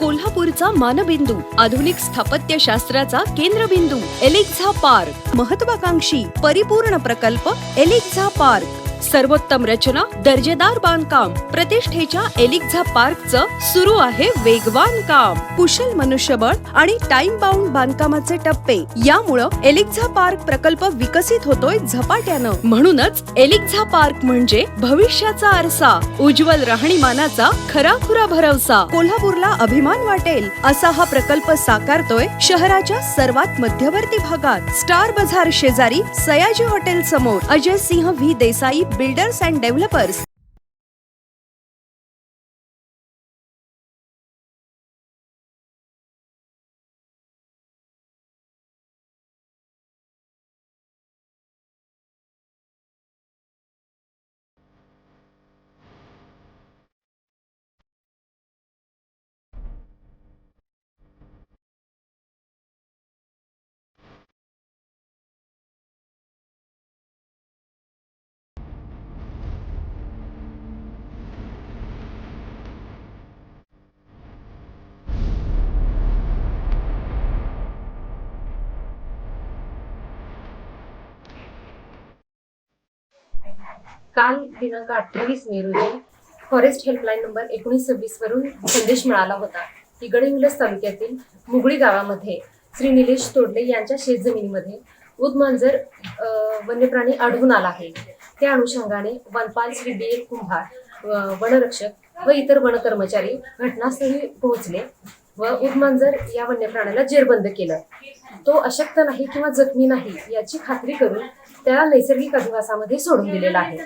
कोल्हापूरचा मानबिंदू आधुनिक स्थापत्य शास्त्राचा केंद्रबिंदू एलिक्झा पार्क. महत्वाकांक्षी परिपूर्ण प्रकल्प एलिक्झा पार्क. सर्वोत्तम रचना दर्जेदार बांधकाम प्रतिष्ठेच्या एलिक्झा पार्कचं सुरू आहे वेगवान काम. कुशल मनुष्यबळ आणि टाइम बाउंड बांधकामाचे टप्पे. यामुळं एलिक्झा पार्क प्रकल्प विकसित होतोय झपाट्यानं. म्हणूनच एलिक्झा पार्क म्हणजे भविष्याचा आरसा उज्ज्वल राहणीमानाचा खराखुरा भरवसा. कोल्हापूरला अभिमान वाटेल असा हा प्रकल्प साकारतोय शहराच्या सर्वात मध्यवर्ती भागात. स्टार बाजार शेजारी सयाजी हॉटेल समोर Ajay Singh V Desai builders and developers काल दिनांक अठ्ठावीस मे रोजी फॉरेस्ट हेल्पलाईन नंबर एकोणीस सव्वीस वरून संदेश मिळाला होता की गडहिंग्लज तालुक्यातील मुगळी गावामध्ये श्री निलेश तोडले यांच्या शेतजमिनीमध्ये उदमांजर वन्यप्राणी आढळून आला आहे. त्या अनुषंगाने वनपाल श्री बी एल कुंभार वनरक्षक व इतर वनकर्मचारी घटनास्थळी पोहोचले व उदमांजर या वन्यप्राण्याला जेरबंद केलं. तो अशक्त नाही किंवा जखमी नाही याची खात्री करून त्या नैसर्गिक अधिवासामध्ये सोडून दिलेला आहे.